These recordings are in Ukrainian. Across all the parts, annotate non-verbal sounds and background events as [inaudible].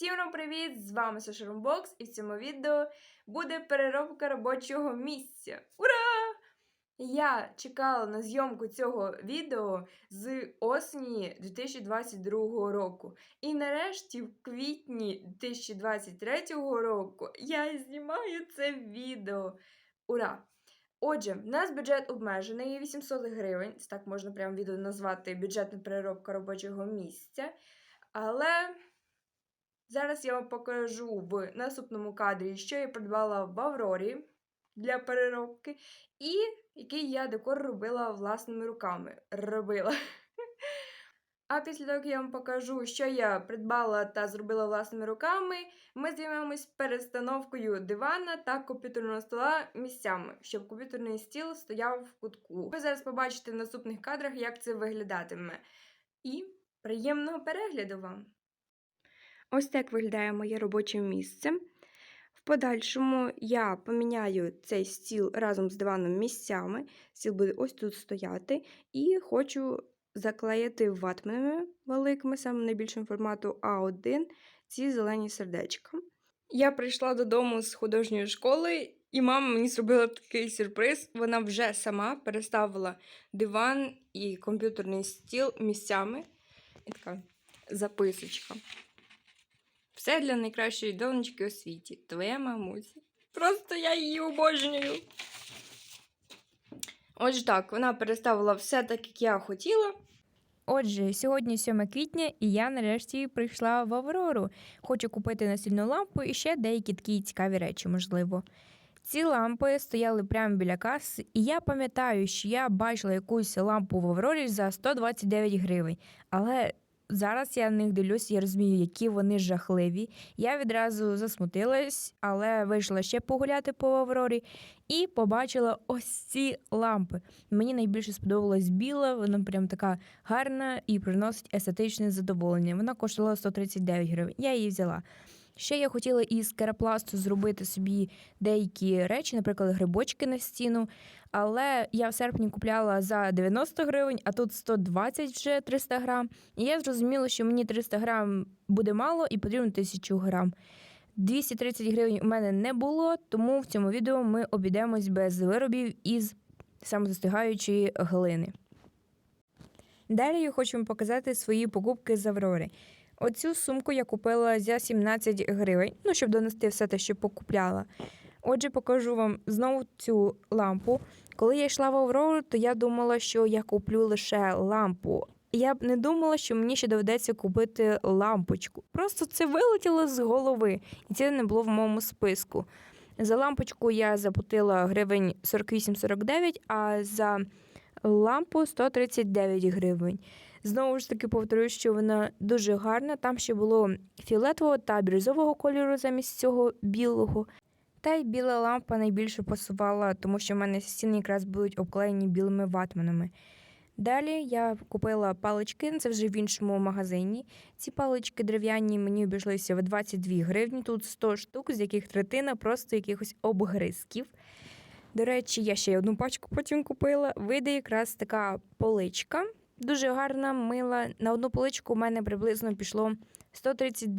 Всім вам привіт! З вами Саша Румбокс, і в цьому відео буде переробка робочого місця. Ура! Я чекала на зйомку цього відео з осені 2022 року. І нарешті, в квітні 2023 року, я знімаю це відео. Ура! Отже, в нас бюджет обмежений 800 гривень. Так можна прямо відео назвати бюджетна переробка робочого місця. Але зараз я вам покажу в наступному кадрі, що я придбала в Аврорі для переробки, і який я декор робила власними руками. Робила. А після того, як я вам покажу, що я придбала та зробила власними руками, ми займемось перестановкою дивана та комп'ютерного стола місцями, щоб комп'ютерний стіл стояв в кутку. Ви зараз побачите в наступних кадрах, як це виглядатиме. І приємного перегляду вам! Ось так виглядає моє робоче місце. В подальшому я поміняю цей стіл разом з диваном місцями. Стіл буде ось тут стояти. І хочу заклеїти ватманами великими, саме найбільшим формату А1, ці зелені сердечка. Я прийшла додому з художньої школи, і мама мені зробила такий сюрприз. Вона вже сама переставила диван і комп'ютерний стіл місцями. І така записочка. Все для найкращої донечки у світі. Твоя мамуся. Просто я її обожнюю. Отже, так, вона переставила все так, як я хотіла. Отже, сьогодні 7 квітня, і я нарешті прийшла в Аврору. Хочу купити настільну лампу і ще деякі такі цікаві речі, можливо. Ці лампи стояли прямо біля каси, і я пам'ятаю, що я бачила якусь лампу в Аврорі за 129 гривень. Але зараз я на них дивлюся, я розумію, які вони жахливі. Я відразу засмутилась, але вийшла ще погуляти по Аврорі і побачила ось ці лампи. Мені найбільше сподобалась біла, вона прям така гарна і приносить естетичне задоволення. Вона коштувала 139 гривень. Я її взяла. Ще я хотіла із керапласту зробити собі деякі речі, наприклад, грибочки на стіну. Але я в серпні купляла за 90 гривень, а тут 120 вже 300 грам. І я зрозуміла, що мені 300 грам буде мало і потрібно 1000 грам. 230 гривень у мене не було, тому в цьому відео ми обійдемось без виробів із самозастигаючої глини. Далі я хочу вам показати свої покупки з Аврори. Оцю сумку я купила за 17 гривень, ну, щоб донести все те, що покупляла. Отже, покажу вам знову цю лампу. Коли я йшла в Аврору, то я думала, що я куплю лише лампу. Я б не думала, що мені ще доведеться купити лампочку. Просто це вилетіло з голови, і це не було в моєму списку. За лампочку я заплатила гривень 48-49, а за лампу 139 гривень. Знову ж таки повторюю, що вона дуже гарна. Там ще було фіолетового та бірюзового кольору замість цього білого. Та й біла лампа найбільше пасувала, тому що в мене стіни якраз будуть обклеєні білими ватманами. Далі я купила палички, це вже в іншому магазині. Ці палички дерев'яні мені обійшлися в 22 гривні. Тут 100 штук, з яких третина просто якихось обгризків. До речі, я ще одну пачку потім купила. Вийде якраз така поличка. Дуже гарна, мила. На одну поличку у мене приблизно пішло 130,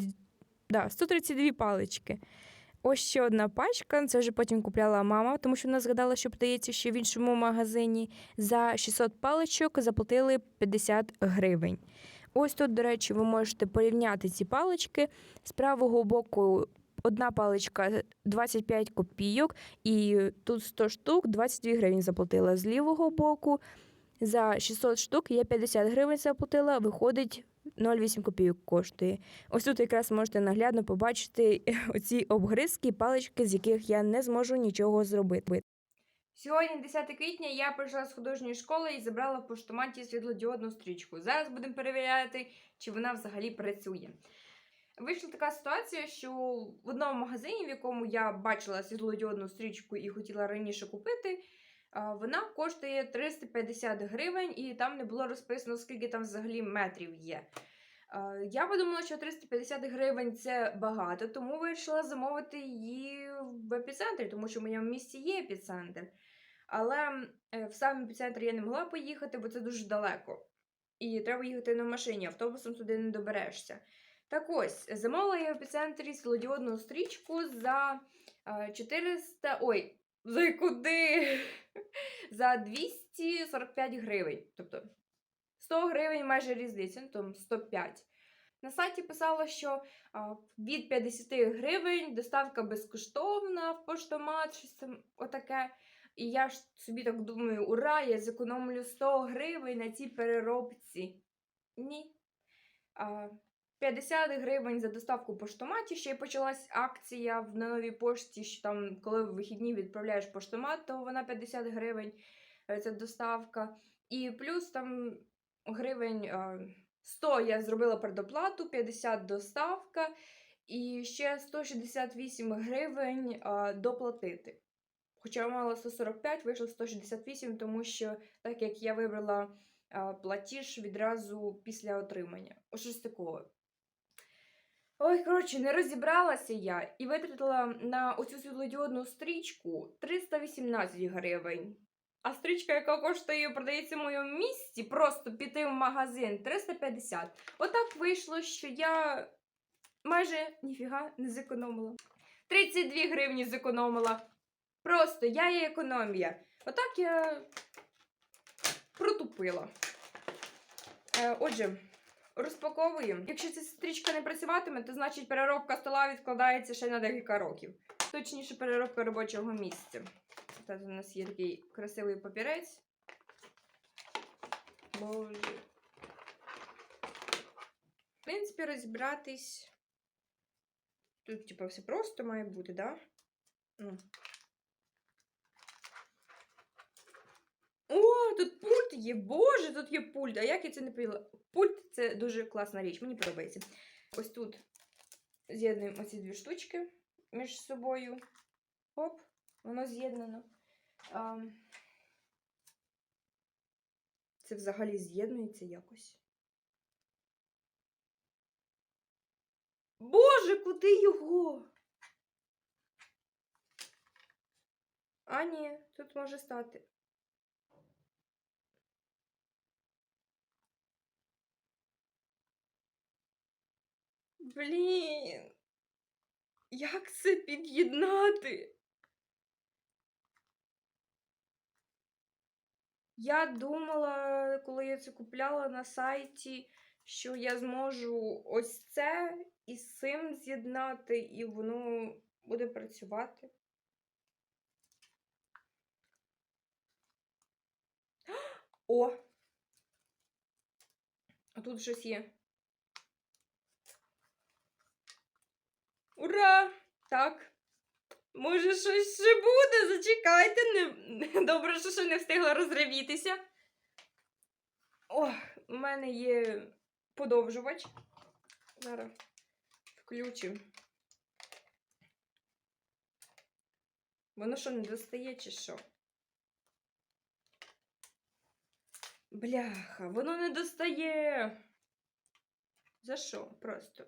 да, 132 палички. Ось ще одна пачка. Це вже потім купляла мама, тому що вона згадала, що продається ще в іншому магазині. За 600 паличок заплатили 50 гривень. Ось тут, до речі, ви можете порівняти ці палички. З правого боку одна паличка 25 копійок, і тут 100 штук 22 гривень заплатила. З лівого боку за 600 штук я 50 гривень заплатила, виходить 0,8 копійок коштує. Ось тут якраз можете наглядно побачити [laughs] оці обгризки, палички, з яких я не зможу нічого зробити. Сьогодні, 10 квітня, я прийшла з художньої школи і забрала в поштоматі світлодіодну стрічку. Зараз будемо перевіряти, чи вона взагалі працює. Вийшла така ситуація, що в одному магазині, в якому я бачила світлодіодну стрічку і хотіла раніше купити, вона коштує 350 гривень, і там не було розписано, скільки там взагалі метрів є. Я подумала, що 350 гривень це багато, тому вирішила замовити її в епіцентрі, тому що в моєму місті є епіцентр. Але е, в сам епіцентр я не могла поїхати, бо це дуже далеко. І треба їхати на машині, автобусом туди не доберешся. Так ось, замовила я в епіцентрі світлодіодну стрічку за е, 400. Ой, за куди? [laughs] за 245 гривень. Тобто 100 гривень майже різниця, ну, там 105. На сайті писало, що від 50 гривень доставка безкоштовна в поштомат, щось там отаке. І я ж собі так думаю, ура, я зекономлю 100 гривень на цій переробці. Ні. А, 50 гривень за доставку поштоматі. Ще й почалась акція в- на новій пошті, що там, коли в вихідні відправляєш поштомат, то вона 50 гривень. е, Це доставка. І плюс там гривень 100 я зробила предоплату, 50 доставка, і ще 168 гривень доплатити. Хоча мала 145, вийшло 168, тому що так як я вибрала платіж відразу після отримання. Ось щось такого. Ой, коротше, не розібралася я і витратила на оцю світлодіодну стрічку 318 гривень. А стрічка, яка коштує, продається в моєму місті, просто піти в магазин 350. Отак вийшло, що я майже ніфіга не зекономила. 32 гривні зекономила. Просто я є економія. Отак я протупила. Е, отже, розпаковуємо. Якщо ця стрічка не працюватиме, то значить переробка стола відкладається ще на декілька років. Точніше, переробка робочого місця. Тут у нас є такий красивий папірець. Боже. В принципі, розібратись. Тут, типу, все просто має бути, да? Ну. О, тут пульт є. Боже, тут є пульт. А як я це не поняла? Пульт це дуже класна річ, мені подобається. Ось тут з'єднуємо оці дві штучки між собою. Оп, воно з'єднано. Це взагалі з'єднується якось. Боже, куди його? А, ні, тут може стати. Блін. Як це під'єднати? Я думала, коли я це купляла на сайті, що я зможу ось це із цим з'єднати, і воно буде працювати. О! А тут щось є. Ура! Так. Може, щось ще буде? Зачекайте. Не... [laughs] Добре, що ще не встигла розривітися. О, у мене є подовжувач. Зараз включимо. Воно що, не достає, чи що? Бляха, воно не достає. За що? Просто.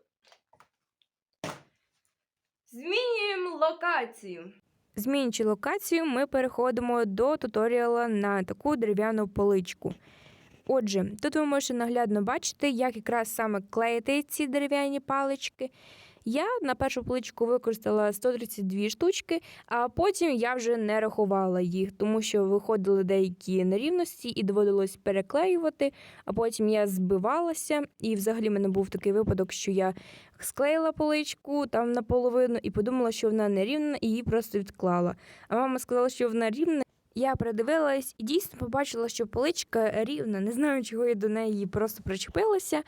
Змінюємо локацію. Змінюючи локацію, ми переходимо до туторіала на таку дерев'яну поличку. Отже, тут ви можете наглядно бачити, як якраз саме клеїти ці дерев'яні палички. Я на першу поличку використала 132 штучки, а потім я вже не рахувала їх, тому що виходили деякі нерівності і доводилось переклеювати, а потім я збивалася, і взагалі в мене був такий випадок, що я склеїла поличку там наполовину і подумала, що вона нерівна, і її просто відклала. А мама сказала, що вона рівна. Я придивилась і дійсно побачила, що поличка рівна. Не знаю, чого я до неї просто причепилася.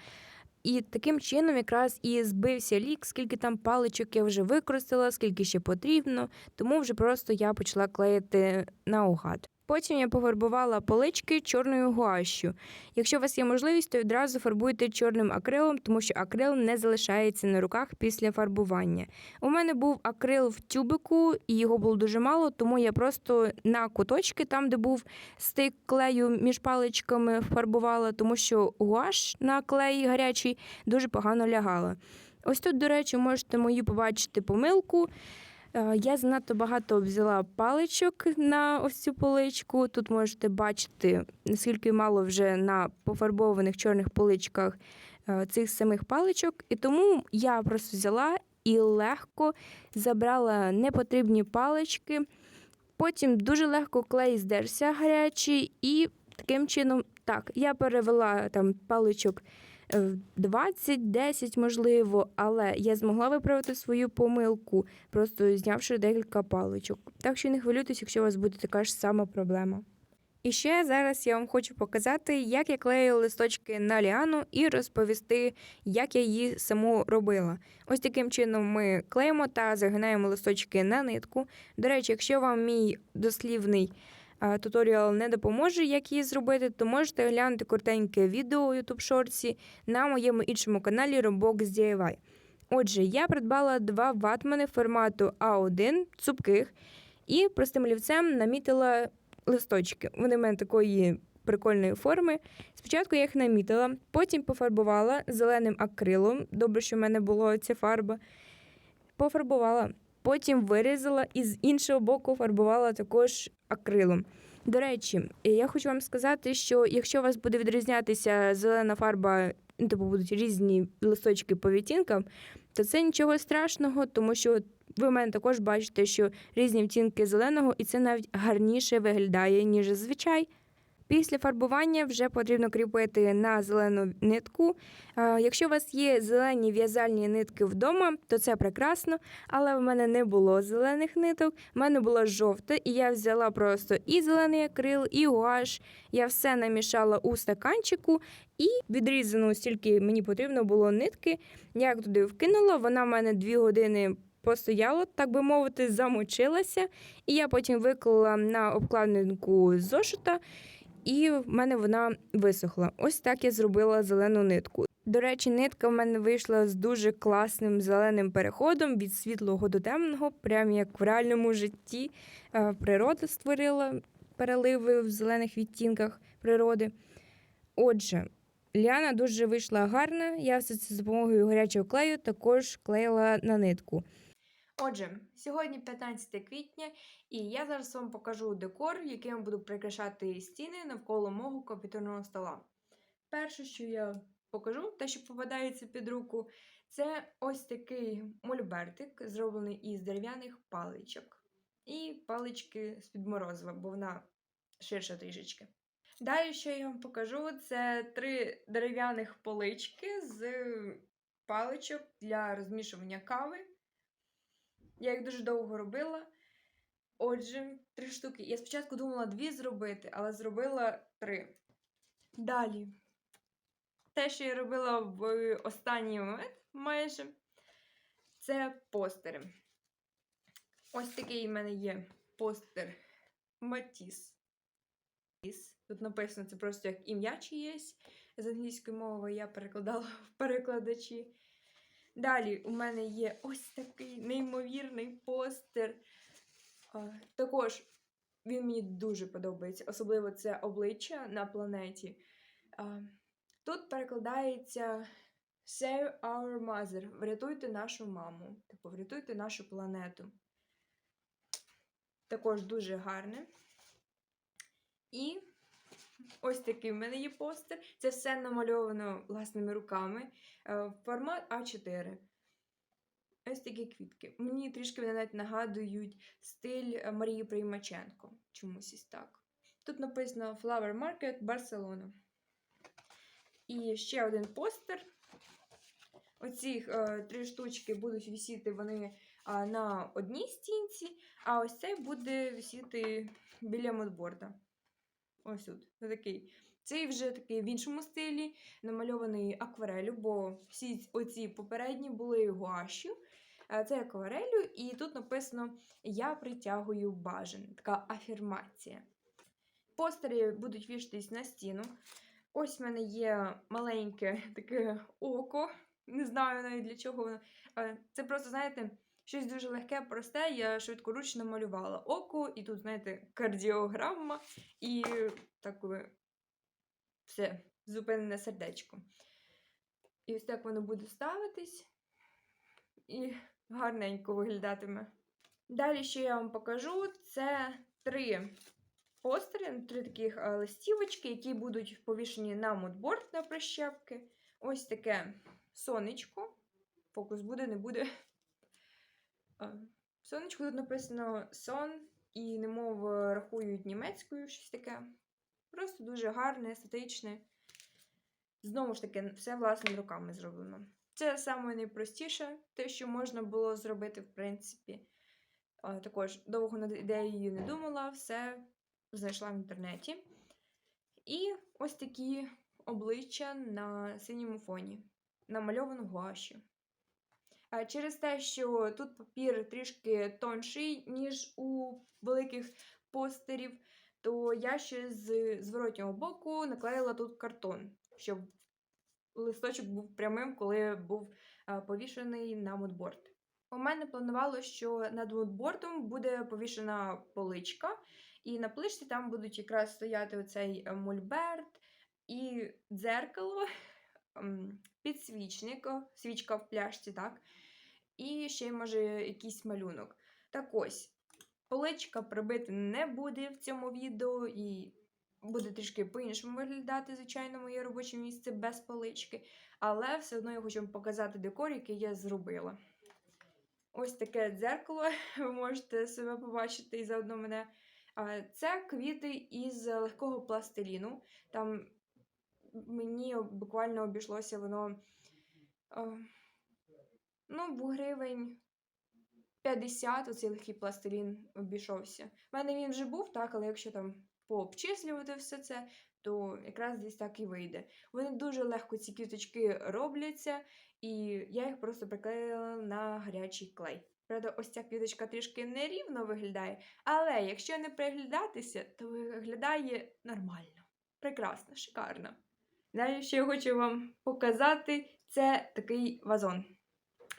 І таким чином якраз і збився лік, скільки там паличок я вже використала, скільки ще потрібно. Тому вже просто я почала клеїти наугад. Потім я пофарбувала полички чорною гуашю. Якщо у вас є можливість, то відразу фарбуйте чорним акрилом, тому що акрил не залишається на руках після фарбування. У мене був акрил в тюбику, і його було дуже мало, тому я просто на куточки, там, де був стик клею між паличками, фарбувала, тому що гуаш на клеї гарячий дуже погано лягала. Ось тут, до речі, можете мою побачити помилку. Е, Я занадто багато взяла паличок на ось цю поличку. Тут можете бачити, наскільки мало вже на пофарбованих чорних поличках е, цих самих паличок, і тому я просто взяла і легко забрала непотрібні палички. Потім дуже легко клей здерся гарячий, і таким чином, так, я перевела там паличок е, 20, 10, можливо, але я змогла виправити свою помилку, просто знявши декілька паличок. Так що не хвилюйтесь, якщо у вас буде така ж сама проблема. І ще зараз я вам хочу показати, як я клею листочки на ліану і розповісти, як я її саму робила. Ось таким чином ми клеїмо та загинаємо листочки на нитку. До речі, якщо вам мій дослівний туторіал не допоможе, як її зробити, то можете глянути коротеньке відео у YouTube шорці на моєму іншому каналі Roblox DIY. Отже, я придбала два ватмани формату А1 цупких і простим олівцем намітила листочки. Вони в мене такої прикольної форми. Спочатку я їх намітила, потім пофарбувала зеленим акрилом. Добре, що в мене була ця фарба. Пофарбувала, потім вирізала і з іншого боку фарбувала також акрилом. До речі, я хочу вам сказати, що якщо у вас буде відрізнятися зелена фарба, типу будуть різні листочки по відтінкам, то це нічого страшного, тому що ви в мене також бачите, що різні відтінки зеленого, і це навіть гарніше виглядає, ніж зазвичай. Після фарбування вже потрібно кріпити на зелену нитку. Е, Якщо у вас є зелені в'язальні нитки вдома, то це прекрасно, але в мене не було зелених ниток, в мене була жовта, і я взяла просто і зелений акрил, і гуаш. Я все намішала у стаканчику і відрізану, стільки мені потрібно було нитки. Я туди вкинула, вона в мене дві години постояла, так би мовити, замочилася. І я потім виклала на обкладинку зошита, і в мене вона висохла. Ось так я зробила зелену нитку. До речі, нитка в мене вийшла з дуже класним зеленим переходом від світлого до темного, прям як в реальному житті. Е, Природа створила переливи в зелених відтінках природи. Отже, Ліана дуже вийшла гарна. Я все це за допомогою гарячого клею також клеїла на нитку. Отже, сьогодні 15 квітня, і я зараз вам покажу декор, яким буду прикрашати стіни навколо мого комп'ютерного стола. Перше, що я покажу, те, що попадається під руку, це ось такий мольбертик, зроблений із дерев'яних паличок. І палички з-під морозива, бо вона ширша трішечки. Далі, що я вам покажу, це три дерев'яних полички з паличок для розмішування кави. Я їх дуже довго робила. Отже, три штуки. Я спочатку думала дві зробити, але зробила три. Далі. Те, що я робила в останній момент майже, це постери. Ось такий в мене є постер Матіс. Тут написано це просто як ім'я чиєсь з англійської мови, я перекладала в перекладачі. Далі у мене є ось такий неймовірний постер. Також він мені дуже подобається, особливо це обличчя на планеті. Тут перекладається Save our mother. Врятуйте нашу маму. Типу, врятуйте нашу планету. Також дуже гарне. І ось такий в мене є постер. Це все намальовано власними руками. Е, Формат А4. Ось такі квітки. Мені трішки вони навіть нагадують стиль е, Марії Приймаченко. Чомусь ось так. Тут написано Flower Market Барселона. І ще один постер. Оці е, три штучки будуть висіти вони а, на одній стінці, а ось цей буде висіти біля модборда. Ось тут. Такий. Цей вже такий в іншому стилі, намальований акварелю, бо всі оці попередні були гуашю. Це акварелю, і тут написано Я притягую бажане. Така афірмація. Постери будуть вішатись на стіну. Ось в мене є маленьке таке око. Не знаю навіть для чого воно. Е, Це просто, знаєте, щось дуже легке, просте. Я швидкоручно малювала око, і тут, знаєте, кардіограма, і так все, зупинене сердечко. І ось так воно буде ставитись і гарненько виглядатиме. Далі, що я вам покажу, це три постери, три таких листівочки, які будуть повішені на мудборд на прищепки. ось таке сонечко. Фокус буде, не буде. А, Сонечко тут написано сон, і немов е, рахують німецькою щось таке. Просто дуже гарне, естетичне. Знову ж таки, все власними руками зроблено. Це саме найпростіше, те, що можна було зробити, в принципі. Також довго над ідеєю не думала, все знайшла в інтернеті. І ось такі обличчя на синьому фоні, намальовано гуашю. А Через те, що тут папір трішки тонший, ніж у великих постерів, то я ще з зворотнього боку наклеїла тут картон, щоб листочок був прямим, коли був повішений на мудборд. У мене планувало, що над мудбордом буде повішена поличка, і на поличці там будуть якраз стояти оцей е, мольберт і дзеркало, ем, підсвічник, свічка в пляшці, так? І ще може якийсь малюнок. Так ось, поличка прибити не буде в цьому відео, і буде трішки по-іншому виглядати, звичайно, моє робоче місце без полички. Але все одно я хочу вам показати декор, який я зробила. Ось таке дзеркало, [laughs] ви можете себе побачити і заодно мене. Це квіти із легкого пластиліну. Там мені буквально обійшлося воно ну, в гривень 50 оцей легкий пластилін обійшовся. У мене він вже був, так, але якщо там пообчислювати все це, то якраз десь так і вийде. Вони дуже легко ці квіточки робляться, і я їх просто приклеїла на гарячий клей. Правда, ось ця квіточка трішки нерівно виглядає, але якщо не приглядатися, то виглядає нормально. Прекрасно, шикарно. Далі, я хочу вам показати, це такий вазон.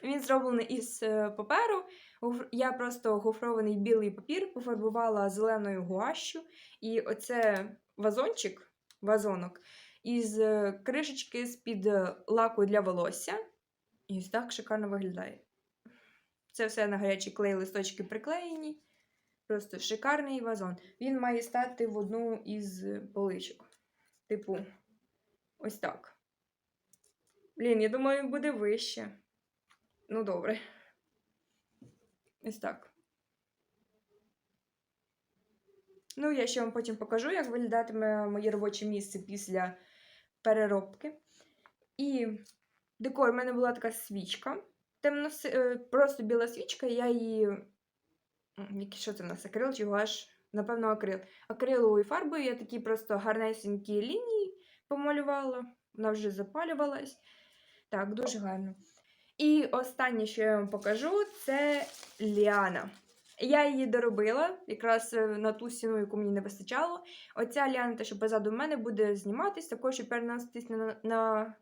Він зроблений із е, паперу. Я просто гофрований білий папір пофарбувала зеленою гуашю. І оце вазончик, вазонок, із е, кришечки з-під е, лаку для волосся. І ось так шикарно виглядає. Це все на гарячий клей листочки приклеєні. Просто шикарний вазон. Він має стати в одну із поличок. Типу, ось так. Блін, я думаю, буде вище. Ну, добре. Ось так. Ну, я ще вам потім покажу, як виглядатиме моє робоче місце після переробки. І декор, в мене була така свічка. Темно, просто біла свічка, я її. Що це в нас? Акрил чи гуаш? Напевно, акрил. Акриловою фарбою я такі просто гарнесенькі лінії помалювала. Вона вже запалювалась. Так, дуже гарно. І останнє, що я вам покажу, це ліана. Я її доробила якраз е, на ту стіну, яку мені не вистачало. Оця ліана, те, що позаду мене, буде зніматись, також і переноситись на, на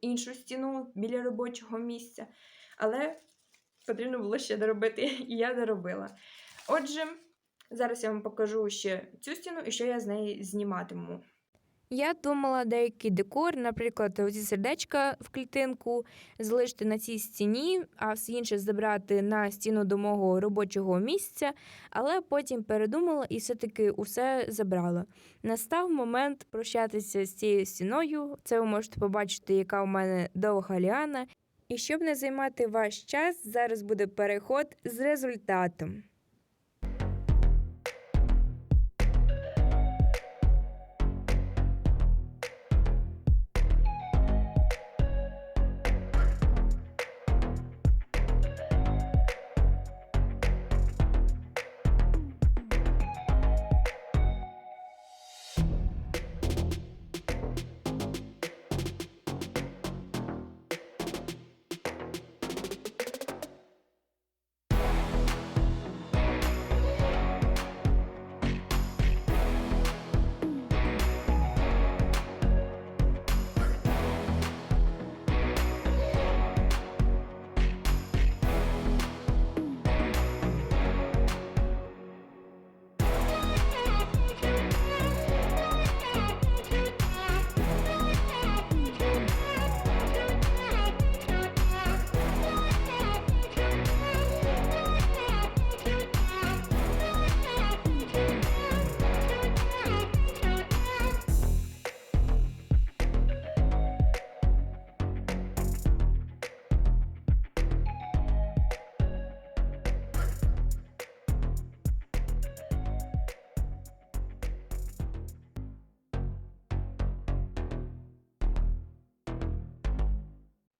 іншу стіну біля робочого місця. Але потрібно було ще доробити, [laughs] і я доробила. Отже, зараз я вам покажу ще цю стіну і що я з неї зніматиму. Я думала деякий декор, наприклад, оці сердечка в клітинку залишити на цій стіні, а все інше забрати на стіну до мого робочого місця, але потім передумала і все-таки усе забрала. Настав момент прощатися з цією стіною. Це ви можете побачити, яка у мене довга ліана. І щоб не займати ваш час, зараз буде переход з результатом.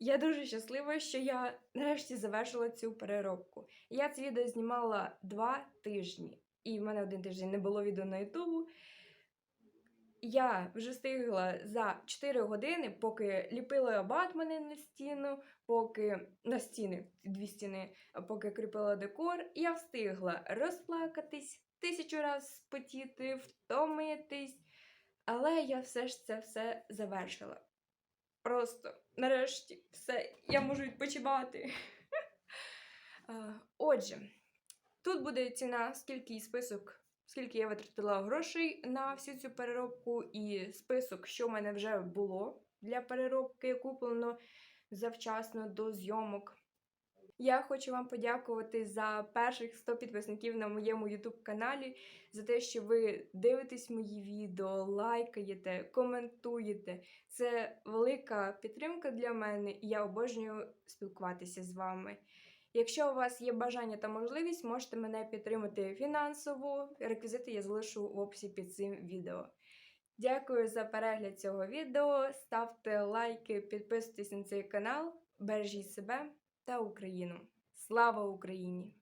Я дуже щаслива, що я нарешті завершила цю переробку. Я це відео знімала два тижні, і в мене один тиждень не було відео на Ютубу. Я вже встигла за 4 години, поки ліпила батмани на стіну, поки на стіни, дві стіни, поки кріпила декор, я встигла розплакатись, тисячу раз спотіти, втомитись. Але я все ж це все завершила. Просто нарешті все, я можу відпочивати. [laughs] Отже, тут буде ціна, скільки список, скільки я витратила грошей на всю цю переробку, і список, що в мене вже було для переробки, куплено завчасно до зйомок. Я хочу вам подякувати за перших 100 підписників на моєму YouTube каналі, за те, що ви дивитесь мої відео, лайкаєте, коментуєте. Це велика підтримка для мене, і я обожнюю спілкуватися з вами. Якщо у вас є бажання та можливість, можете мене підтримати фінансово. Реквізити я залишу в описі під цим відео. Дякую за перегляд цього відео. Ставте лайки, підписуйтесь на цей канал, бережіть себе та Україну. Слава Україні!